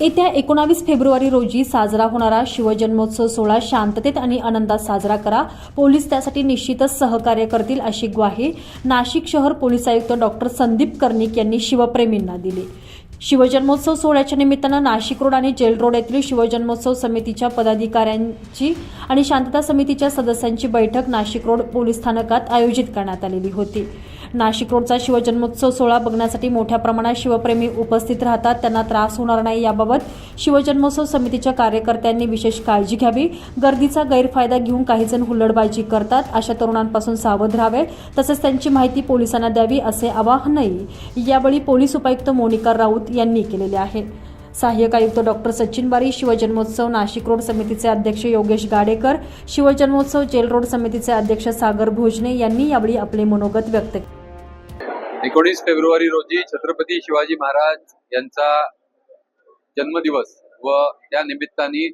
येत्या एकोणावीस फेब्रुवारी रोजी साजरा होणारा शिवजन्मोत्सव सोहळा शांततेत आणि आनंदात साजरा करा. पोलीस त्यासाठी निश्चितच सहकार्य करतील अशी ग्वाही नाशिक शहर पोलीस आयुक्त डॉक्टर संदीप कर्णिक यांनी शिवप्रेमींना दिली. शिवजन्मोत्सव सोहळ्याच्या निमित्तानं नाशिक रोड आणि जेल रोड येथील शिवजन्मोत्सव समितीच्या पदाधिकाऱ्यांची आणि शांतता समितीच्या सदस्यांची बैठक नाशिक रोड पोलीस स्थानकात आयोजित करण्यात आलेली होती. नाशिक रोडचा शिवजन्मोत्सव सोहळा बघण्यासाठी मोठ्या प्रमाणात शिवप्रेमी उपस्थित राहतात. त्यांना त्रास होणार नाही याबाबत शिवजन्मोत्सव समितीच्या कार्यकर्त्यांनी विशेष काळजी घ्यावी. गर्दीचा गैरफायदा घेऊन काही जण हुल्लडबाजी करतात. अशा तरुणांपासून सावध राहावे. तसेच त्यांची माहिती पोलिसांना द्यावी असे आवाहनही यावेळी पोलीस उपायुक्त मोनिका राऊत यांनी केलेले आहे. सहाय्यक आयुक्त डॉक्टर सचिन बारी शिवजन्मोत्सव नाशिक रोड समितीचे अध्यक्ष योगेश गाडेकर शिवजन्मोत्सव जेल रोड समितीचे अध्यक्ष सागर भोजने यांनी यावेळी आपले मनोगत व्यक्त केले. एकोणीस फेब्रुवारी रोजी छत्रपती शिवाजी महाराज यांचा जन्मदिवस व त्या निमित्ताने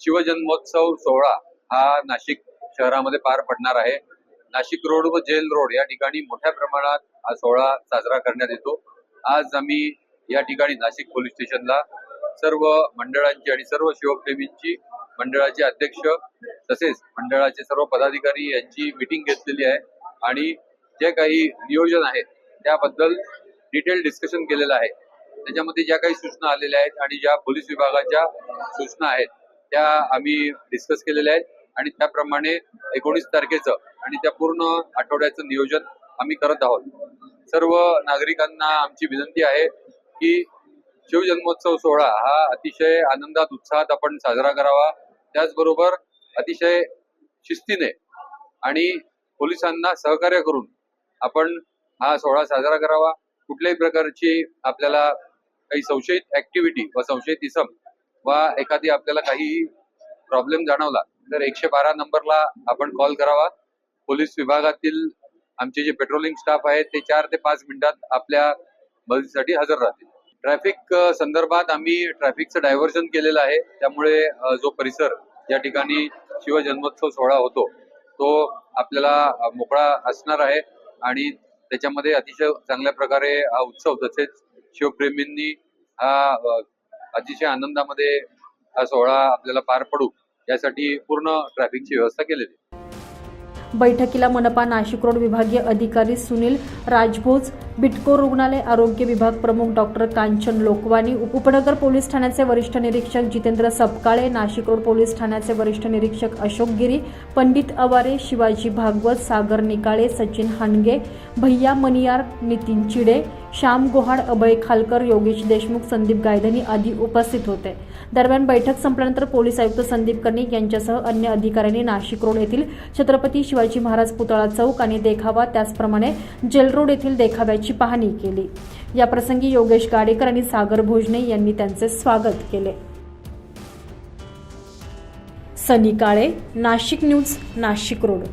शिवजन्मोत्सव सोहळा हा नाशिक शहरामध्ये पार पडणार आहे. नाशिक रोड व जेल रोड या ठिकाणी मोठ्या प्रमाणात हा सोहळा साजरा करण्यात येतो. आज आम्ही या ठिकाणी नाशिक पोलीस स्टेशनला सर्व मंडळांची आणि सर्व शिवप्रेमींची मंडळाचे अध्यक्ष तसेच मंडळाचे सर्व पदाधिकारी यांची मिटिंग घेतलेली आहे. आणि जे काही नियोजन आहे त्याबद्दल डिटेल डिस्कशन केलेलं आहे. त्याच्यामध्ये ज्या काही सूचना आलेल्या आहेत आणि ज्या पोलीस विभागाच्या सूचना आहेत त्या आम्ही डिस्कस केलेल्या आहेत. आणि त्याप्रमाणे एकोणीस तारखेचं आणि त्या पूर्ण आठवड्याचं नियोजन आम्ही करत आहोत. सर्व नागरिकांना आमची विनंती आहे की शिवजन्मोत्सव सोहळा हा अतिशय आनंदात उत्साहात आपण साजरा करावा. त्याचबरोबर अतिशय शिस्तीने आणि पोलिसांना सहकार्य करून आपण हा सोहळा साजरा करावा. कुठल्याही प्रकारची आपल्याला काही संशयित ऍक्टिव्हिटी व संशयित इसम वा एखादी आपल्याला काही प्रॉब्लेम जाणवला तर एकशे बारा नंबरला आपण कॉल करावा. पोलीस विभागातील आमचे जे पेट्रोलिंग स्टाफ आहेत ते चार ते पाच मिनिटात आपल्या मदतीसाठी हजर राहतील. ट्रॅफिक संदर्भात आम्ही ट्रॅफिकचं डायव्हर्जन केलेलं आहे. त्यामुळे जो परिसर या ठिकाणी शिवजन्मोत्सव सोहळा होतो तो आपल्याला मोकळा असणार आहे. आणि त्याच्यामध्ये अतिशय चांगल्या प्रकारे हा उत्सव तसेच शिवप्रेमींनी हा अतिशय आनंदामध्ये हा सोहळा आपल्याला पार पडू यासाठी पूर्ण ट्रॅफिकची व्यवस्था केलेली बैठकीला मनपा नाशिक रोड विभागीय अधिकारी सुनील राजभोज बिटको रुग्णालय आरोग्य विभाग प्रमुख डॉक्टर कांचन लोकवानी उपनगर पोलीस ठाण्याचे वरिष्ठ निरीक्षक जितेंद्र सपकाळे नाशिक रोड पोलीस ठाण्याचे वरिष्ठ निरीक्षक अशोक गिरी पंडित अवारे शिवाजी भागवत सागर निकाळे सचिन हानगे भैया मनियार नितीन चिडे श्याम गोहाड अभय खालकर योगेश देशमुख संदीप गायधनी आदी उपस्थित होते. दरम्यान बैठक संपल्यानंतर पोलीस आयुक्त संदीप कर्णिक यांच्यासह अन्य अधिकाऱ्यांनी नाशिक रोड येथील छत्रपती शिवाजी महाराज पुतळा चौक आणि देखावा त्याचप्रमाणे जेल रोड येथील देखाव्याची पाहणी केली. याप्रसंगी योगेश गाडेकर आणि सागर भोजने यांनी त्यांचे स्वागत केले. Sunny Kale Nashik news Nashik road.